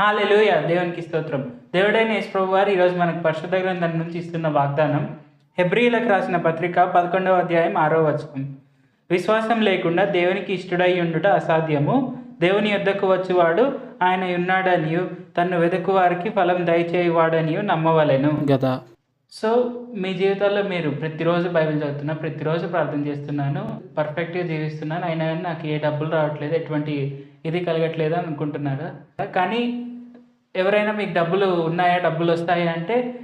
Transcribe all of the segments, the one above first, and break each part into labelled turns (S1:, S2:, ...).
S1: Hallelujah దేవునికి స్తోత్రం. దేవుడైన యేసుప్రభు వారు ఈరోజు మనకు పరిశుద్ధ గ్రంథం నుంచి ఇస్తున్న వాగ్దానం హెబ్రిలకు రాసిన పత్రిక పదకొండవ అధ్యాయం ఆరో వచనం. విశ్వాసం లేకుండా దేవునికి ఇష్టడై ఉండుట అసాధ్యము. దేవుని యొద్దకు వచ్చువాడు ఆయన ఉన్నాడనియు తన్ను వెదకు వారికి ఫలం దయచేయువాడనియు నమ్మవలెను.
S2: గదా.
S1: సో మీ జీవితాల్లో మీరు ప్రతిరోజు బైబిల్ చదువుతున్నా ప్రతిరోజు ప్రార్థన చేస్తున్నాను పర్ఫెక్ట్గా జీవిస్తున్నాను అయినా కానీ నాకు ఏ డబ్బులు రావట్లేదు ఎటువంటి ఇది కలగట్లేదు అని అనుకుంటున్నారా కానీ ఎవరైనా మీకు డబ్బులు ఉన్నాయా? డబ్బులు వస్తాయా అంటే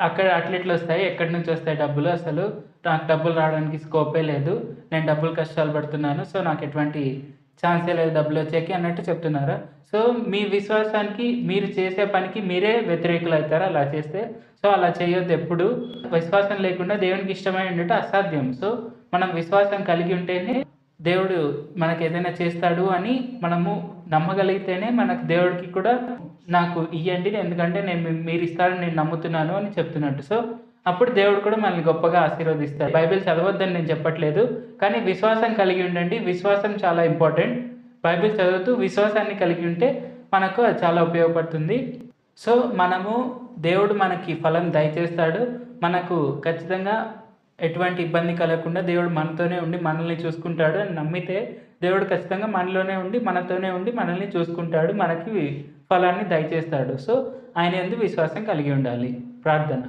S1: అక్కడ అట్లెట్లు వస్తాయి. ఎక్కడి నుంచి వస్తాయి డబ్బులు? అసలు నాకు డబ్బులు రావడానికి స్కోపే లేదు. నేను డబ్బులు కష్టాలు పడుతున్నాను. సో నాకు ఎటువంటి ఛాన్సే లేదు డబ్బులు వచ్చేకి అన్నట్టు చెప్తున్నారా. సో మీ విశ్వాసానికి మీరు చేసే పనికి మీరే వ్యతిరేకులు అవుతారు అలా చేస్తే. సో అలా చేయొద్దు ఎప్పుడు. విశ్వాసం లేకుండా దేవునికి ఇష్టమై ఉండటం అసాధ్యం. సో మనం విశ్వాసం కలిగి ఉంటేనే దేవుడు మనకి ఏదైనా చేస్తాడు అని మనము నమ్మగలిగితేనే మనకు దేవుడికి కూడా నాకు ఇవ్వండి ఎందుకంటే నేను మీరు ఇస్తారని నేను నమ్ముతున్నాను అని చెప్తున్నట్టు. సో అప్పుడు దేవుడు కూడా మనల్ని గొప్పగా ఆశీర్వదిస్తాడు. బైబిల్ చదవద్దని నేను చెప్పట్లేదు కానీ విశ్వాసం కలిగి ఉండండి. విశ్వాసం చాలా ఇంపార్టెంట్. బైబిల్ చదువుతూ విశ్వాసాన్ని కలిగి ఉంటే మనకు అది చాలా ఉపయోగపడుతుంది. సో మనము దేవుడు మనకి ఫలం దయచేస్తాడు. మనకు ఖచ్చితంగా ఎటువంటి ఇబ్బంది కలగకుండా దేవుడు మనతోనే ఉండి మనల్ని చూసుకుంటాడు అని నమ్మితే దేవుడు ఖచ్చితంగా మనలోనే ఉండి మనతోనే ఉండి మనల్ని చూసుకుంటాడు మనకి ఫలాన్ని దయచేస్తాడు. సో ఆయన ఎందు విశ్వాసం కలిగి ఉండాలి. ప్రార్థన.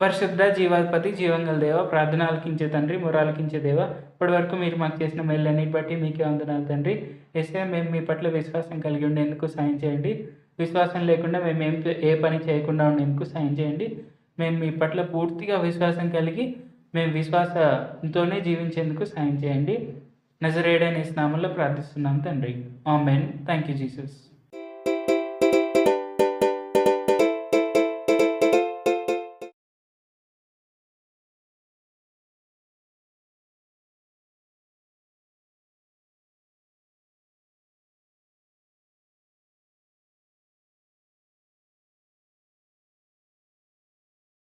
S1: పరిశుద్ధ జీవాధిపతి జీవంగల దేవ ప్రార్థన ఆలకించే తండ్రి మురాలకించే దేవ ఇప్పటి వరకు మీరు మాకు చేసిన మేళ్ళన్నిటి బట్టి మీకే వందనాలు తండ్రి. ఎస్ఏ మేము మీ పట్ల విశ్వాసం కలిగి ఉండేందుకు సాయం చేయండి? విశ్వాసం లేకుండా మేము ఏం ఏ పని చేయకుండా ఉండేందుకు సాయం చేయండి. మేము మీ పట్ల పూర్తిగా విశ్వాసం కలిగి మేము విశ్వాసంతోనే జీవించేందుకు సాయం చేయండి. నజరేడని స్నామంలో ప్రార్థిస్తున్నాం తండ్రి. ఆమెన్. Thank you Jesus.